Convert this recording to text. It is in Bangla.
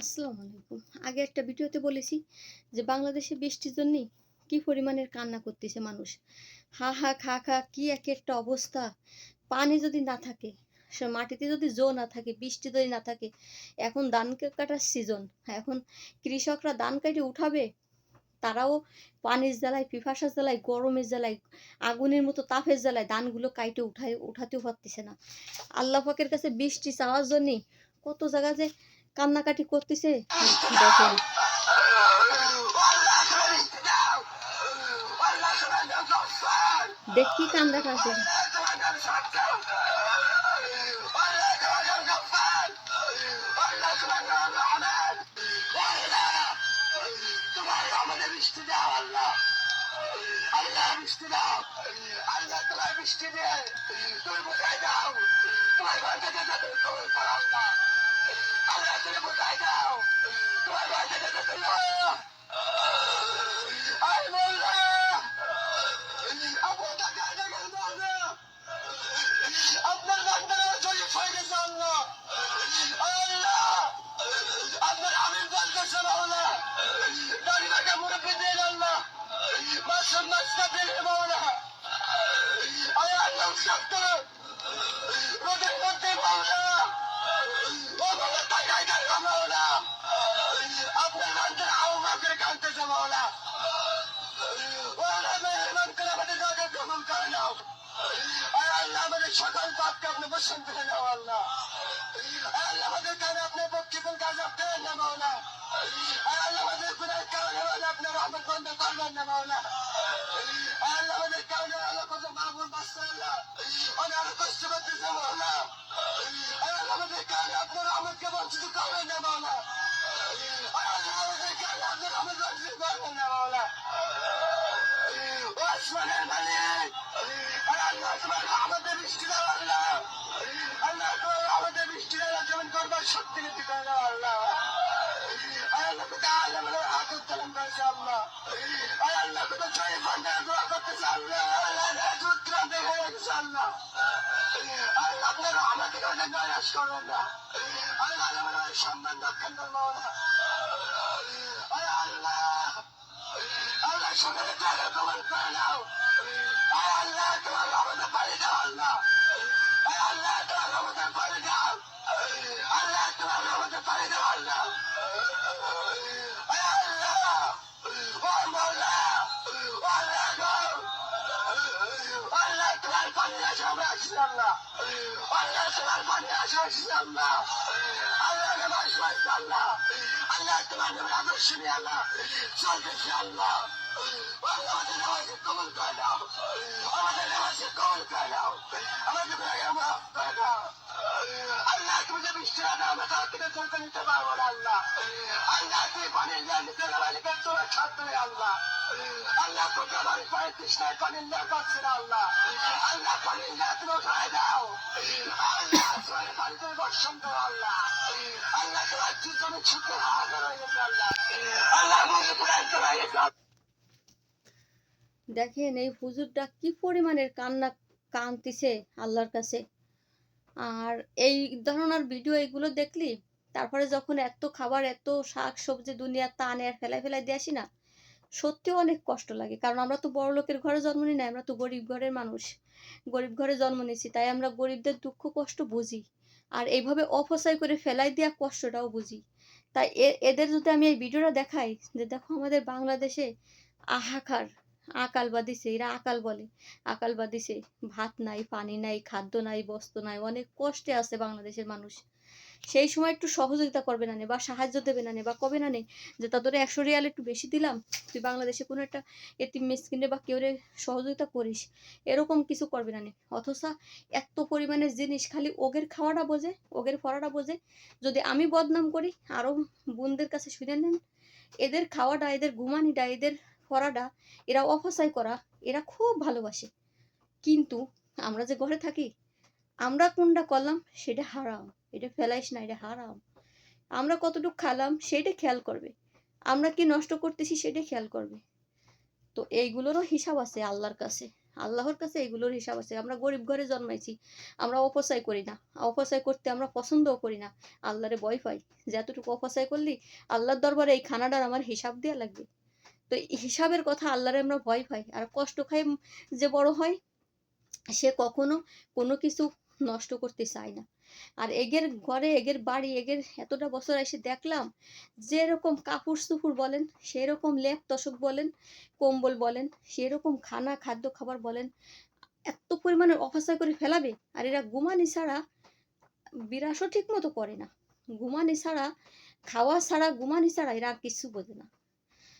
আসসালামু আলাইকুম। আগে একটা ভিডিওতে বলেছি যে বাংলাদেশে বৃষ্টির জন্য কি পরিমাণের কান্না করতেছে মানুষ। হা হা, খা খা, কি এক একটা অবস্থা। পানি যদি না থাকে, সে মাটিতে যদি জো না থাকে, বৃষ্টি যদি না থাকে, এখন ধান কাটার সিজন এখন কৃষকরা ধান কেটে উঠাবে, তারাও পানির জ্বালায়, পিপাসার জ্বালায়, গরমের জ্বালায়, আগুনের মতো তাপের জ্বালায় ধানগুলো কাইটে উঠায়, উঠাতেও পারতেছে না। আল্লাহ পাকের কাছে বৃষ্টি চাওয়ার জন্যে কত জায়গা যে কান্নাকাটি করতেছে? দেখেন দেখ কান্দা কাছে বৃষ্টি দাও আল্লাহ তোমার বৃষ্টি দিয়ে তুমি বোঝাই দাও তোমার বাড়িতে যেতে তুমি কবুল করো আল্লাহ আল্লাহ তুমি বোঝাই দাও তোমার বাড়িতে যেতে তুমি আয় পাপকে আপনি বসন করে নাও আল্লাহ আর আল্লাহ আমাদের কারণে আপনার পক্ষে কোন কাজ আপনি না মাওলা আর আল্লাহ আমাদের গুণের কারণে মাওলা আপনার রহমত বন্ধ করবেন না মাওলা আর আল্লাহ আমাদের কারণে আল্লাহ কত মাহবুব বাঁচতে আল্লাহ অনেক আরও কষ্ট করতেছে মাওলা আর আল্লাহ আমাদের কারণে আপনার রহমতকে বঞ্চিত করবেন না মাওলা আর আল্লাহ আমাদের কারণে করে দাও আল্লাহ আল্লাহ তো তাহলে আমাদের হাত উত্তোলন করেছে আল্লাহ আল্লাহ তো জয় ভান্ডার দোয়া করতেছে আল্লাহ আল্লাহ আল্লাহ আল্লাহ আল্লাহ আল্লাহ আল্লাহ তারা কবল করে আমাদের আমাদের কবল করে দাও আমাদের মাফ করে দাও দেখেন এই হুজুরটা কি পরিমাণের কান্না কাঁদতেছে আল্লাহর কাছে? আর এই ধরনের ভিডিও এগুলো দেখলি? তারপরে যখন এত খাবার, এত শাক সবজি দুনিয়ার টানে আর ফেলাই ফেলাই দিয়ে আসি না সত্যি অনেক কষ্ট লাগে। কারণ আমরা তো বড় লোকের ঘরে জন্ম নিই না আমরা তো গরিব ঘরের মানুষ। গরিব ঘরে জন্ম নিয়েছি, তাই আমরা গরিবদের দুঃখ, কষ্ট বুঝি। আর এইভাবে অপচয় করে ফেলাই দেওয়া কষ্টটাও বুঝি। তাই এদের যদি আমি এই ভিডিওটা দেখাই, যে দেখো আমাদের বাংলাদেশে আহাকার আকাল বাদিছে এরা আকাল বলে। আকাল বাদিছে ভাত নাই, পানি নাই, খাদ্য নাই বস্ত্র নাই, অনেক কষ্টে আছে বাংলাদেশের মানুষ। সেই সময় একটু সহযোগিতা করবে না নে, বা সাহায্য দেবে না নে, বা কবে না নে, যে তাদের একশো রিয়াল একটু বেশি দিলাম, তুই বাংলাদেশে কোনো একটা এতিম মিসকিনে বা কেউ সহযোগিতা করিস, এরকম কিছু করবে না নে। অথচ এত পরিমাণের জিনিস খালি ওগের খাওয়াটা বোঝে, ওগের পড়াটা বোঝে। যদি আমি বদনাম করি আরও বোনদের কাছে শুনে নেন, এদের খাওয়াটা, এদের ঘুমানিটা, এদের পড়াটা এরা অপচয় করা, এরা খুব ভালোবাসে। কিন্তু আমরা যে ঘরে থাকি, আমরা কোনটা করলাম? সেটা হারাম। এটা ফেলাইস না, এটা হারাম। আমরা কতটুকু খালাম, সেটা খেয়াল করবে। আমরা কি নষ্ট করতেছি, সেটা খেয়াল করবে। তো এইগুলোরও হিসাব আছে আল্লাহর কাছে। আল্লাহর কাছে এগুলোর হিসাব আছে। আমরা গরিব ঘরে জন্মাইছি, আমরা অপচয় করি না। অপচয় করতে আমরা পছন্দও করি না। আল্লাহরে ভয় পাই। যে এতটুকু অপচয় করলি, আল্লাহর দরবারে এই খানাটার আমার হিসাব দেওয়া লাগবে। তো হিসাবের কথা আল্লাহরে আমরা ভয় পাই। আর কষ্ট খাই যে বড় হয়, সে কখনো কোনো কিছু নষ্ট করতে চায় না। আর এগের ঘরে, এগের বাড়ি, এগের এতটা বছর এসে দেখলাম যেরকম কাপড় চুপুর বলেন, সেরকম লেপ তসক বলেন, কম্বল বলেন, সেরকম খানা খাদ্য খাবার বলেন, এত পরিমাণে অপচয় করে ফেলাবে। আর এরা ঘুমানি ছাড়া বিরাসও ঠিক মতো করে না। ঘুমানি ছাড়া, খাওয়া ছাড়া, ঘুমানি ছাড়া এরা কিছু বোঝে না।